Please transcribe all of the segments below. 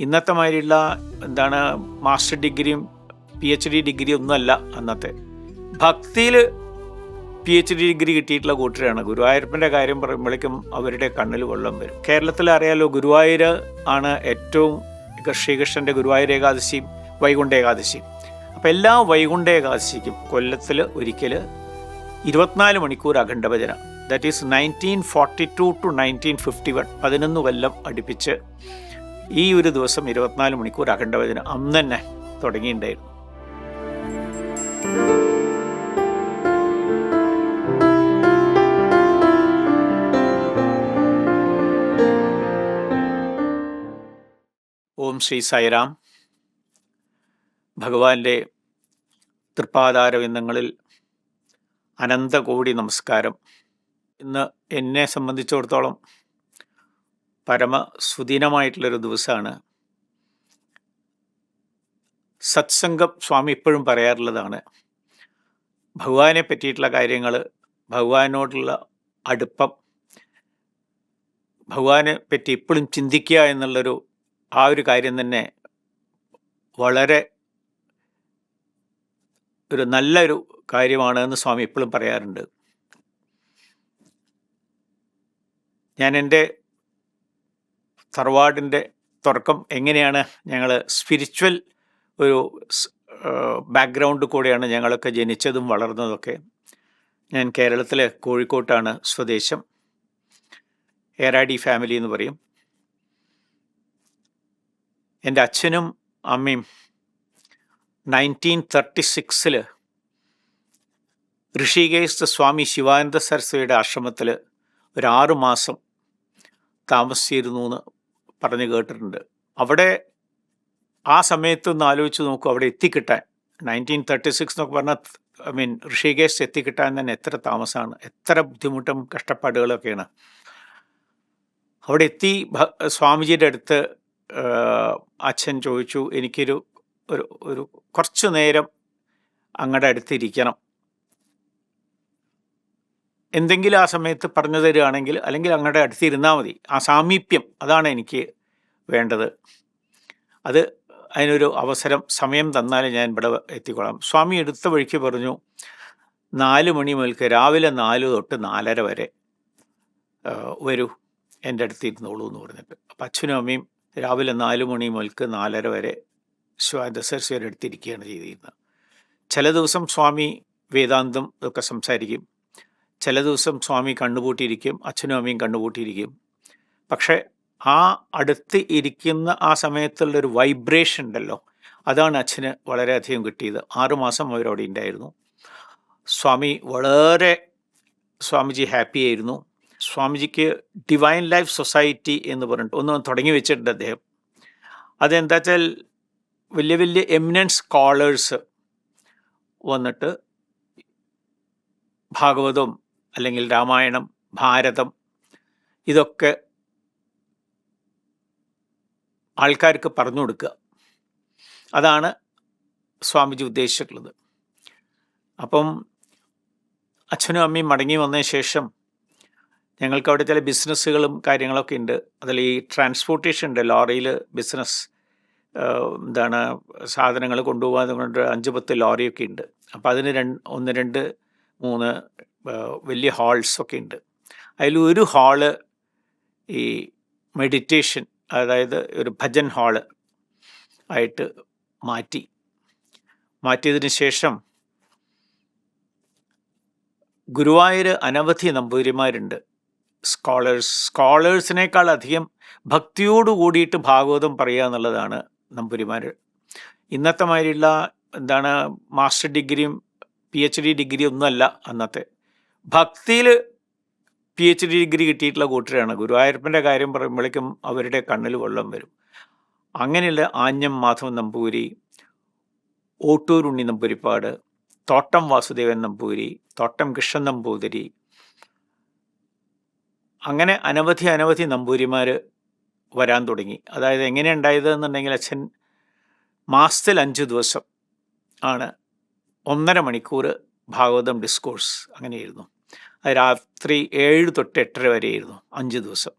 ഇന്നത്തെ മാതിരിയുള്ള എന്താണ് മാസ്റ്റർ ഡിഗ്രിയും പി എച്ച് ഡി ഡിഗ്രിയും ഒന്നുമല്ല അന്നത്തെ. ഭക്തിയിൽ പി എച്ച് ഡി ഡിഗ്രി കിട്ടിയിട്ടുള്ള കൂട്ടരാണ്. ഗുരുവായൂരപ്പന്റെ കാര്യം പറയുമ്പോഴേക്കും അവരുടെ കണ്ണിൽ വെള്ളം വരും. കേരളത്തിൽ അറിയാലോ ഗുരുവായൂർ ആണ് ഏറ്റവും ശ്രീകൃഷ്ണന്റെ ഗുരുവായൂർ ഏകാദശിയും വൈകുണ്ഠ ഏകാദശിയും. അപ്പോൾ എല്ലാ വൈകുണ്ഠ ഏകാദശിക്കും കൊല്ലത്തിൽ ഒരിക്കൽ ഇരുപത്തിനാല് മണിക്കൂർ അഖണ്ഡഭജന. That is nineteen forty two to nineteen fifty one പതിനൊന്ന് കൊല്ലം അടുപ്പിച്ച് ഈ ഒരു ദിവസം ഇരുപത്തിനാല് മണിക്കൂർ അഖണ്ഡഭജന അന്ന് തന്നെ തുടങ്ങിയിട്ടുണ്ടായിരുന്നു. ഓം ശ്രീ സായിറാം. ഭഗവാന്റെ തൃപ്പാതാരവിന്ദങ്ങളിൽ അനന്തകോടി നമസ്കാരം. ഇന്ന് എന്നെ സംബന്ധിച്ചിടത്തോളം പരമ സുദിനമായിട്ടുള്ളൊരു ദിവസമാണ് സത്സംഗം സ്വാമി ഇപ്പോഴും പറയാറുള്ളതാണ്. ഭഗവാനെ പറ്റിയിട്ടുള്ള കാര്യങ്ങൾ ഭഗവാനോടുള്ള അടുപ്പം ഭഗവാനെ പറ്റി ഇപ്പോഴും ചിന്തിക്കുക എന്നുള്ളൊരു ആ ഒരു കാര്യം തന്നെ വളരെ ഒരു നല്ലൊരു കാര്യമാണ് എന്ന് സ്വാമി ഇപ്പോഴും പറയാറുണ്ട്. ഞാൻ എന്റെ തറവാടിന്റെ തുടക്കം എങ്ങനെയാണ് ഞങ്ങൾ സ്പിരിച്വൽ ഒരു ബാക്ക്ഗ്രൗണ്ട് കൂടെയാണ് ഞങ്ങളൊക്കെ ജനിച്ചതും വളർന്നതൊക്കെ. ഞാൻ കേരളത്തിലെ കോഴിക്കോട്ടാണ് സ്വദേശം. ഏറാഡി ഫാമിലി എന്ന് പറയും. എന്റെ അച്ഛനും അമ്മയും നയന്റീൻ തേർട്ടി സിക്സിൽ ഋഷികേശ് സ്വാമി ശിവാനന്ദ സരസ്വതിയുടെ ആശ്രമത്തിൽ ഒരു ആറു മാസം താമസിച്ചിരുന്നു എന്ന് പറഞ്ഞു കേട്ടിട്ടുണ്ട്. അവിടെ ആ സമയത്ത് ഒന്ന് ആലോചിച്ച് നോക്കൂ അവിടെ എത്തിക്കിട്ടാൻ. നയന്റീൻ തേർട്ടി സിക്സ് എന്നൊക്കെ പറഞ്ഞാൽ ഐ മീൻ ഋഷികേശ് എത്തിക്കിട്ടാൻ തന്നെ എത്ര താമസമാണ് എത്ര ബുദ്ധിമുട്ടും കഷ്ടപ്പാടുകളൊക്കെയാണ്. അവിടെ എത്തി സ്വാമിജിയുടെ അടുത്ത് അച്ഛൻ ചോദിച്ചു എനിക്കൊരു ഒരു ഒരു കുറച്ചു നേരം അങ്ങടെ അടുത്തിരിക്കണം എന്തെങ്കിലും ആ സമയത്ത് പറഞ്ഞു തരികയാണെങ്കിൽ അല്ലെങ്കിൽ അങ്ങടെ അടുത്തിരുന്നാൽ മതി. ആ സാമീപ്യം അതാണ് എനിക്ക് വേണ്ടത്. അത് അതിനൊരു അവസരം സമയം തന്നാൽ ഞാൻ ഇവിടെ എത്തിക്കൊള്ളാം സ്വാമി എടുത്ത വഴിക്ക് പറഞ്ഞു നാല് മണി മുതൽക്ക് രാവിലെ നാല് തൊട്ട് നാലര വരെ വരൂ. എന്റെ അടുത്ത് ഇരുന്നോളൂ എന്ന് പറഞ്ഞിട്ട്. അപ്പം അച്ഛനും അമ്മയും രാവിലെ നാല് മണി മുതൽക്ക് നാലര വരെ ദസരസ്വരുടെ അടുത്തിരിക്കുകയാണ് ചെയ്തിരുന്നത്. ചില ദിവസം സ്വാമി വേദാന്തം ഒക്കെ സംസാരിക്കും. ചില ദിവസം സ്വാമി കണ്ണുപൂട്ടിയിരിക്കും അച്ഛനും അമ്മയും കണ്ണുപൂട്ടിയിരിക്കും. പക്ഷേ ആ അടുത്ത് ഇരിക്കുന്ന ആ സമയത്തുള്ളൊരു വൈബ്രേഷൻ ഉണ്ടല്ലോ അതാണ് അച്ഛന് വളരെയധികം കിട്ടിയത്. ആറുമാസം അവരവിടെ ഉണ്ടായിരുന്നു. സ്വാമി വളരെ സ്വാമിജി ഹാപ്പി ആയിരുന്നു. സ്വാമിജിക്ക് ഡിവൈൻ ലൈഫ് സൊസൈറ്റി എന്ന് പറഞ്ഞിട്ട് ഒന്ന് തുടങ്ങി വെച്ചിട്ടുണ്ട് അദ്ദേഹം. അതെന്താ വെച്ചാൽ വലിയ വലിയ എമിനൻസ് സ്കോളേഴ്സ് വന്നിട്ട് ഭാഗവതം അല്ലെങ്കിൽ രാമായണം ഭാരതം ഇതൊക്കെ ആൾക്കാർക്ക് പറഞ്ഞു കൊടുക്കുക. അതാണ് സ്വാമിജി ഉദ്ദേശിച്ചിട്ടുള്ളത്. അപ്പം അച്ഛനും അമ്മയും മടങ്ങി വന്നതിന് ശേഷം ഞങ്ങൾക്ക് അവിടെ ചില ബിസിനസ്സുകളും കാര്യങ്ങളൊക്കെ ഉണ്ട്. അതിൽ ഈ ട്രാൻസ്പോർട്ടേഷൻ ഉണ്ട് ലോറിയിൽ ബിസിനസ് എന്താണ് സാധനങ്ങൾ കൊണ്ടുപോകാൻ കൊണ്ട് അഞ്ച് പത്ത് ലോറിയൊക്കെ ഉണ്ട്. അപ്പോൾ അതിന് രണ്ട് ഒന്ന് രണ്ട് മൂന്ന് വലിയ ഹാൾസൊക്കെ ഉണ്ട്. അതിൽ ഒരു ഹാൾ ഈ മെഡിറ്റേഷൻ അതായത് ഒരു ഭജൻ ഹാൾ ആയിട്ട് മാറ്റി. മാറ്റിയതിന് ശേഷം ഗുരുവായൂർ അനവധി നമ്പൂതിരിമാരുണ്ട്. സ്കോളേഴ്സ് സ്കോളേഴ്സിനേക്കാൾ അധികം ഭക്തിയോട് കൂടിയിട്ട് ഭാഗവതം പറയുക എന്നുള്ളതാണ് നമ്പൂരിമാർ ഇന്നത്തെ മാതിരിയുള്ള എന്താണ് മാസ്റ്റർ ഡിഗ്രിയും പി എച്ച് ഡി ഡിഗ്രി ഒന്നുമല്ല അന്നത്തെ. ഭക്തിയിൽ പി എച്ച് ഡി ഡിഗ്രി കിട്ടിയിട്ടുള്ള കൂട്ടരാണ്. ഗുരുവായൂരപ്പന്റെ കാര്യം പറയുമ്പോഴേക്കും അവരുടെ കണ്ണിൽ വെള്ളം വരും. അങ്ങനെയുള്ള ആഞ്ഞം മാധവൻ നമ്പൂരി ഓട്ടൂർ ഉണ്ണി നമ്പൂരിപ്പാട് തോട്ടം വാസുദേവൻ നമ്പൂരി തോട്ടം കൃഷ്ണൻ നമ്പൂതിരി അങ്ങനെ അനവധി അനവധി നമ്പൂരിമാർ വരാൻ തുടങ്ങി. അതായത് എങ്ങനെ ഉണ്ടായത് എന്നുണ്ടെങ്കിൽ അച്ഛൻ മാസത്തിൽ അഞ്ച് ദിവസം ആണ് ഒന്നര മണിക്കൂർ ഭാഗവതം ഡിസ്കോഴ്സ് അങ്ങനെയായിരുന്നു. അത് രാത്രി ഏഴ് തൊട്ട് എട്ടര വരെയായിരുന്നു അഞ്ച് ദിവസം.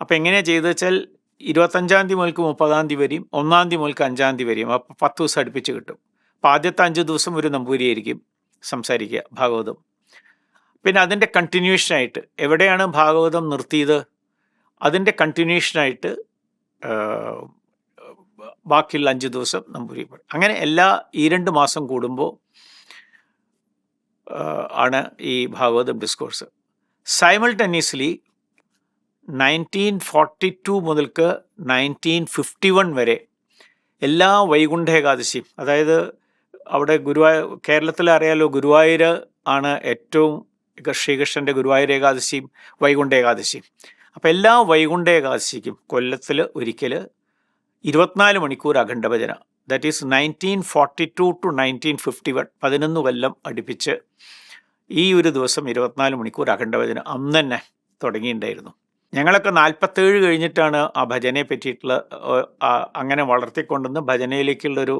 അപ്പോൾ എങ്ങനെയാണ് ചെയ്തത് വെച്ചാൽ ഇരുപത്തഞ്ചാം തീയതി മുതൽക്ക് മുപ്പതാം തീയതി വരെയും ഒന്നാം തീയതി മുതൽക്ക് അഞ്ചാം തീയതി വരെയും അപ്പോൾ പത്ത് ദിവസം അടുപ്പിച്ച് കിട്ടും. അപ്പോൾ ആദ്യത്തെ അഞ്ച് ദിവസം ഒരു നമ്പൂരിയായിരിക്കും സംസാരിക്കുക ഭാഗവതം. പിന്നെ അതിന്റെ കണ്ടിന്യൂഷനായിട്ട് എവിടെയാണ് ഭാഗവതം നിർത്തിയത്? അതിന്റെ കണ്ടിന്യൂഷനായിട്ട് ബാക്കിയുള്ള അഞ്ച് ദിവസം നമ്പൂരി അങ്ങനെ എല്ലാ ഈ രണ്ട് മാസം കൂടുമ്പോൾ ആണ് ഈ Bhagavatam discourse. Simultaneously nineteen forty two മുതൽക്ക് നയന്റീൻ ഫിഫ്റ്റി വൺ വരെ എല്ലാ വൈകുണ്ഠ ഏകാദശിയും അതായത് അവിടെ ഗുരുവായ കേരളത്തിൽ അറിയാലോ ഗുരുവായൂർ ആണ് ഏറ്റവും ശ്രീകൃഷ്ണന്റെ ഗുരുവായൂർ ഏകാദശിയും വൈകുണ്ഠ ഏകാദശിയും. അപ്പോൾ എല്ലാ വൈകുണ്ഠ ഏകാദശിക്കും കൊല്ലത്തിൽ ഒരിക്കൽ ഇരുപത്തിനാല് മണിക്കൂർ അഖണ്ഡഭജന. That is nineteen forty two to nineteen fifty one പതിനൊന്ന് കൊല്ലം അടുപ്പിച്ച് ഈ ഒരു ദിവസം ഇരുപത്തിനാല് മണിക്കൂർ അഖണ്ഡഭജന അന്ന് തന്നെ തുടങ്ങിയിട്ടുണ്ടായിരുന്നു. ഞങ്ങളൊക്കെ നാൽപ്പത്തേഴ് കഴിഞ്ഞിട്ടാണ് ആ ഭജനയെ പറ്റിയിട്ടുള്ള അങ്ങനെ വളർത്തിക്കൊണ്ടുവന്ന് ഭജനയിലേക്കുള്ളൊരു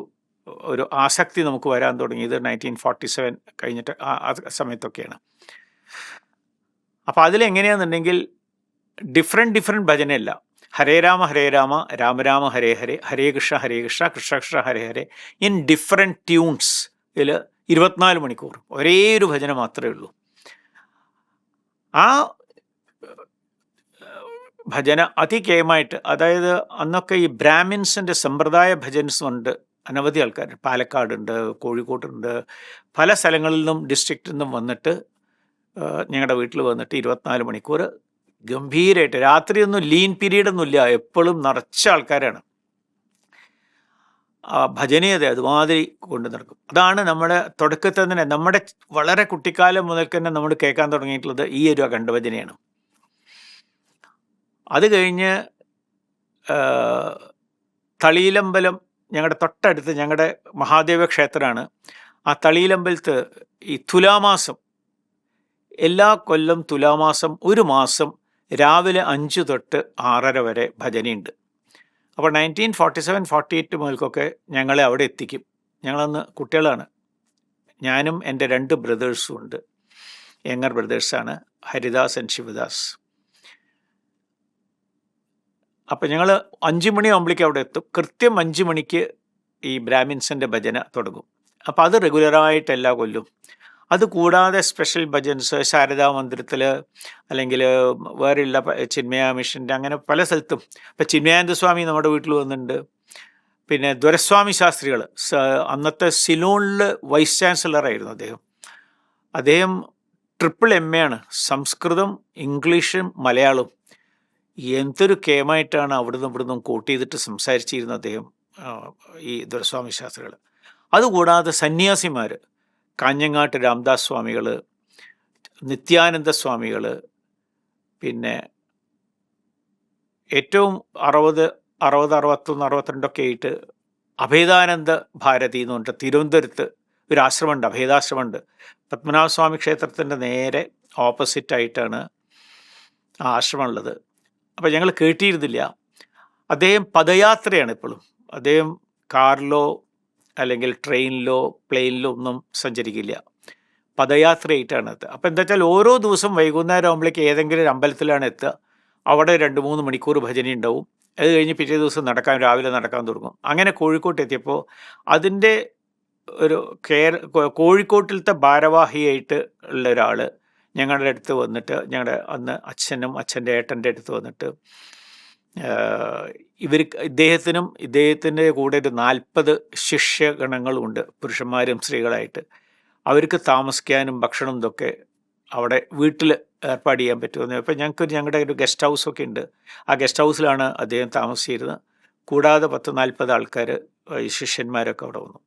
ഒരു ആസക്തി നമുക്ക് വരാൻ തുടങ്ങിയത് നയന്റീൻ ഫോർട്ടി സെവൻ കഴിഞ്ഞിട്ട് ആ സമയത്തൊക്കെയാണ്. അപ്പോൾ അതിലെങ്ങനെയാണെന്നുണ്ടെങ്കിൽ different different ഭജനയല്ല. Hare Rama Hare Rama Rama Rama Hare Hare Hare Krishna Hare Krishna Krishna Krishna Hare Hare in different tunes ഇതിൽ ഇരുപത്തിനാല് മണിക്കൂർ ഒരേ ഒരു ഭജന മാത്രമേ ഉള്ളൂ. ആ ഭജന അതികേയമായിട്ട് അതായത് അന്നൊക്കെ ഈ ബ്രാഹ്മിൻസിന്റെ സമ്പ്രദായ ഭജൻസ് ഉണ്ട് അനവധി ആൾക്കാർ പാലക്കാടുണ്ട് കോഴിക്കോട്ടുണ്ട് പല സ്ഥലങ്ങളിൽ നിന്നും ഡിസ്ട്രിക്റ്റിൽ നിന്നും വന്നിട്ട് ഞങ്ങളുടെ വീട്ടിൽ വന്നിട്ട് ഇരുപത്തിനാല് മണിക്കൂർ ഗംഭീരമായിട്ട് രാത്രിയൊന്നും ലീൻ പീരീഡ് ഒന്നുമില്ല എപ്പോഴും നിറച്ച ആൾക്കാരാണ്. ആ ഭജനീയത അതുമാതിരി കൊണ്ടു നടക്കും. അതാണ് നമ്മുടെ തുടക്കത്തിൽ തന്നെ നമ്മുടെ വളരെ കുട്ടിക്കാലം മുതൽ തന്നെ നമ്മൾ കേൾക്കാൻ തുടങ്ങിയിട്ടുള്ളത് ഈ ഒരു അഖണ്ഡഭജനയാണ് അത് കഴിഞ്ഞ് തളിയിലമ്പലം ഞങ്ങളുടെ തൊട്ടടുത്ത് ഞങ്ങളുടെ മഹാദേവ ക്ഷേത്രമാണ്. ആ തളിയിലമ്പലത്ത് ഈ തുലാമാസം എല്ലാ കൊല്ലം തുലാമാസം ഒരു മാസം രാവിലെ അഞ്ച് തൊട്ട് ആറര വരെ ഭജനയുണ്ട്. അപ്പോൾ nineteen forty seven forty eight മുതൽക്കൊക്കെ ഞങ്ങളെ അവിടെ എത്തിക്കും. ഞങ്ങളന്ന് കുട്ടികളാണ്. ഞാനും എന്റെ രണ്ട് ബ്രദേഴ്സും ഉണ്ട്. യങ്ങർ ബ്രദേഴ്സാണ് ഹരിദാസ് ആൻഡ് ശിവദാസ്. അപ്പം ഞങ്ങൾ അഞ്ച് മണിയാകുമ്പോഴേക്കും അവിടെ എത്തും. കൃത്യം അഞ്ച് മണിക്ക് ഈ ബ്രാഹ്മിൻസിന്റെ ഭജന തുടങ്ങും. അപ്പോൾ അത് റെഗുലറായിട്ട് എല്ലാ കൊല്ലും അത് കൂടാതെ സ്പെഷ്യൽ ഭജൻസ് ശാരദാ മന്ദിരത്തിൽ അല്ലെങ്കിൽ വേറെയുള്ള ചിന്മയ മിഷന്റെ അങ്ങനെ പല സ്ഥലത്തും. ഇപ്പം ചിന്മയാനന്ദ സ്വാമി നമ്മുടെ വീട്ടിൽ വന്നിട്ടുണ്ട്. പിന്നെ ദുരസ്വാമി ശാസ്ത്രികൾ അന്നത്തെ സിലോണിൽ വൈസ് ചാൻസലറായിരുന്നു അദ്ദേഹം. അദ്ദേഹം ട്രിപ്പിൾ എം എ ആണ്. സംസ്കൃതം ഇംഗ്ലീഷും മലയാളവും. എന്തൊരു കേമായിട്ടാണ് അവിടുന്ന് ഇവിടുന്ന് കോട്ട് ചെയ്തിട്ട് സംസാരിച്ചിരുന്നത് അദ്ദേഹം ഈ ദുരസ്വാമി ശാസ്ത്രികൾ അതുകൂടാതെ സന്യാസിമാർ കാഞ്ഞങ്ങാട്ട് രാംദാസ് സ്വാമികൾ നിത്യാനന്ദ സ്വാമികൾ പിന്നെ ഏറ്റവും അറുപത് അറുപത് അറുപത്തൊന്ന് അറുപത്തിരണ്ടൊക്കെ ആയിട്ട് അഭേദാനന്ദ ഭാരതി എന്ന് പറഞ്ഞിട്ട് തിരുവനന്തപുരത്ത് ഒരു ആശ്രമമുണ്ട് അഭേദാശ്രമമുണ്ട്. പത്മനാഭസ്വാമി ക്ഷേത്രത്തിന്റെ നേരെ ഓപ്പോസിറ്റായിട്ടാണ് ആ ആശ്രമമുള്ളത്. അപ്പോൾ ഞങ്ങൾ കേട്ടിയിരുന്നില്ല അദ്ദേഹം പദയാത്രയാണ് ഇപ്പോഴും. അദ്ദേഹം കാറിലോ അല്ലെങ്കിൽ ട്രെയിനിലോ പ്ലെയിനിലോ ഒന്നും സഞ്ചരിക്കില്ല. പദയാത്രയായിട്ടാണ് എത്തുക അപ്പോൾ എന്താ വെച്ചാൽ ഓരോ ദിവസം വൈകുന്നേരം ആകുമ്പോഴേക്ക് ഏതെങ്കിലും ഒരു അമ്പലത്തിലാണ് എത്തുക. അവിടെ രണ്ട് മൂന്ന് മണിക്കൂർ ഭജന ഉണ്ടാവും. അത് കഴിഞ്ഞ് പിറ്റേ ദിവസം നടക്കാൻ രാവിലെ നടക്കാൻ തുടങ്ങും. അങ്ങനെ കോഴിക്കോട്ട് എത്തിയപ്പോൾ അതിന്റെ ഒരു കേര കോഴിക്കോട്ടിലത്തെ ഭാരവാഹിയായിട്ട് ഉള്ള ഒരാൾ ഞങ്ങളുടെ അടുത്ത് വന്നിട്ട് ഞങ്ങളുടെ അന്ന് അച്ഛനും അച്ഛന്റെ ഏട്ടന്റെ അടുത്ത് വന്നിട്ട് ഇവർ ഇദ്ദേഹത്തിനും ഇദ്ദേഹത്തിന്റെ കൂടെ ഒരു നാൽപ്പത് ശിഷ്യഗണങ്ങളുണ്ട് പുരുഷന്മാരും സ്ത്രീകളായിട്ട്. അവർക്ക് താമസിക്കാനും ഭക്ഷണം ഇതൊക്കെ അവിടെ വീട്ടിൽ ഏർപ്പാട് ചെയ്യാൻ പറ്റുമെന്ന്. അപ്പോൾ ഞങ്ങൾക്ക് ഞങ്ങളുടെ ഒരു ഗസ്റ്റ് ഹൗസൊക്കെ ഉണ്ട്. ആ ഗസ്റ്റ് ഹൗസിലാണ് അദ്ദേഹം താമസിച്ചിരുന്നത്. കൂടാതെ പത്ത് നാൽപ്പത് ആൾക്കാർ ശിഷ്യന്മാരൊക്കെ അവിടെ വന്നു.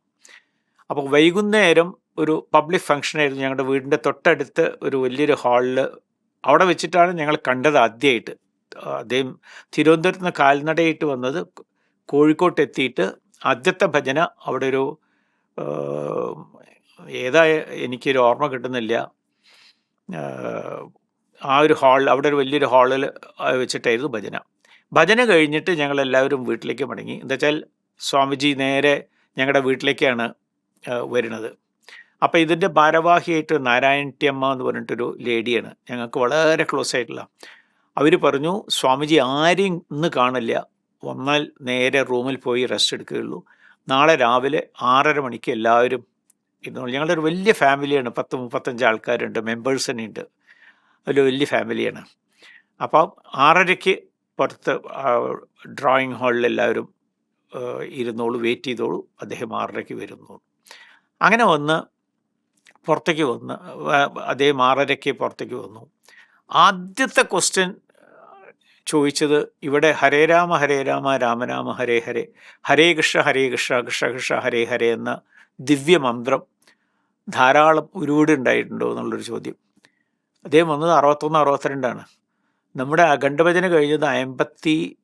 അപ്പോൾ വൈകുന്നേരം ഒരു പബ്ലിക് ഫംഗ്ഷനായിരുന്നു ഞങ്ങളുടെ വീടിന്റെ തൊട്ടടുത്ത് ഒരു വലിയൊരു ഹാളിൽ അവിടെ വെച്ചിട്ടാണ് ഞങ്ങൾ കണ്ടത് ആദ്യമായിട്ട് അദ്ദേഹം തിരുവനന്തപുരത്ത് നിന്ന് കാൽനടയായിട്ട് വന്നത് കോഴിക്കോട്ട് എത്തിയിട്ട് ആദ്യത്തെ ഭജന അവിടെ ഒരു ഏതായ എനിക്കൊരു ഓർമ്മ കിട്ടുന്നില്ല. ആ ഒരു ഹാൾ അവിടെ ഒരു വലിയൊരു ഹാളിൽ വെച്ചിട്ടായിരുന്നു ഭജന. ഭജന കഴിഞ്ഞിട്ട് ഞങ്ങളെല്ലാവരും വീട്ടിലേക്ക് മടങ്ങി. എന്താ വെച്ചാൽ സ്വാമിജി നേരെ ഞങ്ങളുടെ വീട്ടിലേക്കാണ് വരുന്നത്. അപ്പോൾ ഇതിന്റെ ഭാരവാഹിയായിട്ട് നാരായണിയമ്മ എന്ന് പറഞ്ഞിട്ടൊരു ലേഡിയാണ്. ഞങ്ങൾക്ക് വളരെ ക്ലോസ് ആയിട്ടുള്ള അവർ പറഞ്ഞു സ്വാമിജി ആരെയും ഇന്ന് കാണില്ല. വന്നാൽ നേരെ റൂമിൽ പോയി റെസ്റ്റ് എടുക്കുകയുള്ളൂ. നാളെ രാവിലെ ആറര മണിക്ക് എല്ലാവരും ഇരുന്നു ഞങ്ങളുടെ ഒരു വലിയ ഫാമിലിയാണ് പത്ത് മുപ്പത്തഞ്ച് ആൾക്കാരുണ്ട് മെമ്പേഴ്സ് തന്നെ ഉണ്ട്. അതിൽ വലിയ ഫാമിലിയാണ് അപ്പം ആറരയ്ക്ക് പുറത്ത് ഡ്രോയിങ് ഹാളിൽ എല്ലാവരും ഇരുന്നോളൂ വെയിറ്റ് ചെയ്തോളൂ. അദ്ദേഹം ആറരയ്ക്ക് വരുന്നു. അങ്ങനെ വന്ന് പുറത്തേക്ക് വന്ന് അദ്ദേഹം ആറരയ്ക്ക് പുറത്തേക്ക് വന്നു. ആദ്യത്തെ ക്വസ്റ്റ്യൻ ചോദിച്ചത് ഇവിടെ ഹരേ രാമ ഹരേ രാമ രാമരാമ ഹരേ ഹരേ ഹരേ കൃഷ്ണ ഹരേ കൃഷ്ണ കൃഷ്ണ കൃഷ്ണ ഹരേ ഹരേ എന്ന ദിവ്യമന്ത്രം ധാരാളം ഒരുപാട് ഉണ്ടായിട്ടുണ്ടോ എന്നുള്ളൊരു ചോദ്യം. അദ്ദേഹം വന്നത് അറുപത്തൊന്ന് അറുപത്തിരണ്ടാണ്. നമ്മുടെ അഖണ്ഡഭജന കഴിഞ്ഞത് അയമ്പത്തി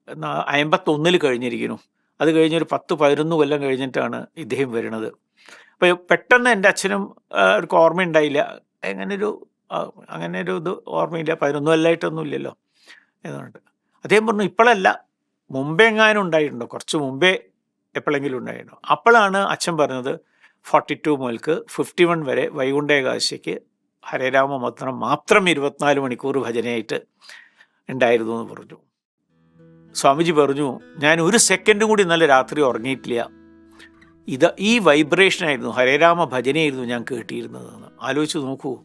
അമ്പത്തൊന്നിൽ കഴിഞ്ഞിരിക്കുന്നു. അത് കഴിഞ്ഞൊരു പത്ത് പതിനൊന്ന് കൊല്ലം കഴിഞ്ഞിട്ടാണ് ഇദ്ദേഹം വരുന്നത്. അപ്പോൾ പെട്ടെന്ന് എന്റെ അച്ഛനും ഒരു ഓർമ്മയുണ്ടായില്ല. അങ്ങനൊരു ഒരു അങ്ങനെ ഒരു ഇത് ഓർമ്മയില്ല. പതിനൊന്ന് കൊല്ലമായിട്ടൊന്നും ഇല്ലല്ലോ എന്നുണ്ട്. അദ്ദേഹം പറഞ്ഞു ഇപ്പോഴല്ല മുമ്പേ എങ്ങാനും ഉണ്ടായിട്ടുണ്ടോ? കുറച്ച് മുമ്പേ എപ്പോഴെങ്കിലും ഉണ്ടായിട്ടുണ്ടോ? അപ്പോഴാണ് അച്ഛൻ പറഞ്ഞത് ഫോർട്ടി ടു മുതൽക്ക് ഫിഫ്റ്റി വൺ വരെ വൈകുണ്ഠ ഏകാദശിക്ക് ഹരേരാമ മന്ത്രം മാത്രം ഇരുപത്തിനാല് മണിക്കൂർ ഭജനയായിട്ട് ഉണ്ടായിരുന്നു എന്ന് പറഞ്ഞു. സ്വാമിജി പറഞ്ഞു ഞാൻ ഒരു സെക്കൻഡും കൂടി ഇന്നലെ രാത്രി ഉറങ്ങിയിട്ടില്ല. ഇത് ഈ വൈബ്രേഷനായിരുന്നു ഹരേരാമ ഭജനയായിരുന്നു ഞാൻ കേട്ടിയിരുന്നതെന്ന് ആലോചിച്ച് നോക്കൂ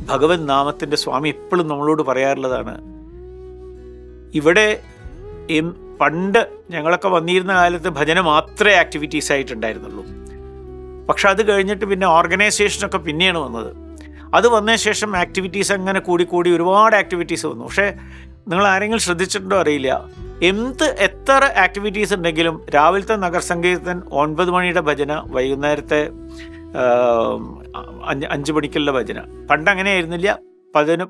ഭഗവത് നാമത്തിന്റെ സ്വാമി എപ്പോഴും നമ്മളോട് പറയാറുള്ളതാണ് ഇവിടെ പണ്ട് ഞങ്ങളൊക്കെ വന്നിരുന്ന കാലത്ത് ഭജന മാത്രമേ ആക്ടിവിറ്റീസ് ആയിട്ടുണ്ടായിരുന്നുള്ളൂ. പക്ഷെ അത് കഴിഞ്ഞിട്ട് പിന്നെ ഓർഗനൈസേഷനൊക്കെ പിന്നെയാണ് വന്നത്. അത് വന്നതിന് ശേഷം ആക്ടിവിറ്റീസ് അങ്ങനെ കൂടി കൂടി ഒരുപാട് ആക്ടിവിറ്റീസ് വന്നു. പക്ഷേ നിങ്ങൾ ആരെങ്കിലും ശ്രദ്ധിച്ചിട്ടുണ്ടോ അറിയില്ല. എന്ത് എത്ര ആക്ടിവിറ്റീസ് ഉണ്ടെങ്കിലും രാവിലത്തെ നഗരസംഗീതൻ ഒൻപത് മണിയുടെ ഭജന വൈകുന്നേരത്തെ അഞ്ച് അഞ്ച് മണിക്കുള്ള ഭജന. പണ്ട് അങ്ങനെ ആയിരുന്നില്ല പതിനൊ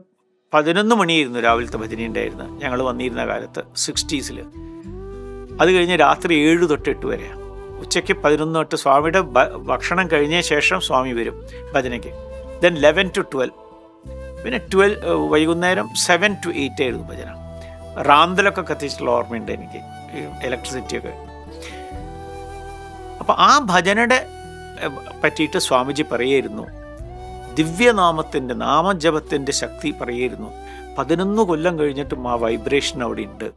പതിനൊന്ന് മണിയായിരുന്നു രാവിലത്തെ ഭജന ഉണ്ടായിരുന്നത് ഞങ്ങൾ വന്നിരുന്ന കാലത്ത് സിക്സ്റ്റീസിൽ അത് കഴിഞ്ഞ് രാത്രി ഏഴ് തൊട്ട് എട്ട് വരെ ഉച്ചയ്ക്ക് പതിനൊന്ന് തൊട്ട് സ്വാമിയുടെ ഭക്ഷണം കഴിഞ്ഞ ശേഷം സ്വാമി വരും ഭജനയ്ക്ക്. ദെൻ ലെവൻ ടു ട്വൽവ് പിന്നെ ട്വൽവ് വൈകുന്നേരം സെവൻ ടു എയ്റ്റ് ആയിരുന്നു ഭജന. റാന്തലൊക്കെ കത്തിച്ചിട്ടുള്ള ഓർമ്മയുണ്ട് എനിക്ക് ഇലക്ട്രിസിറ്റിയൊക്കെ അപ്പം ആ ഭജനയുടെ പറ്റിയിട്ട് സ്വാമിജി പറയായിരുന്നു ദിവ്യനാമത്തിന്റെ നാമജപത്തിന്റെ ശക്തി പറയുന്നു പതിനൊന്ന് കൊല്ലം കഴിഞ്ഞിട്ടും ആ വൈബ്രേഷൻ അവിടെ ഉണ്ട്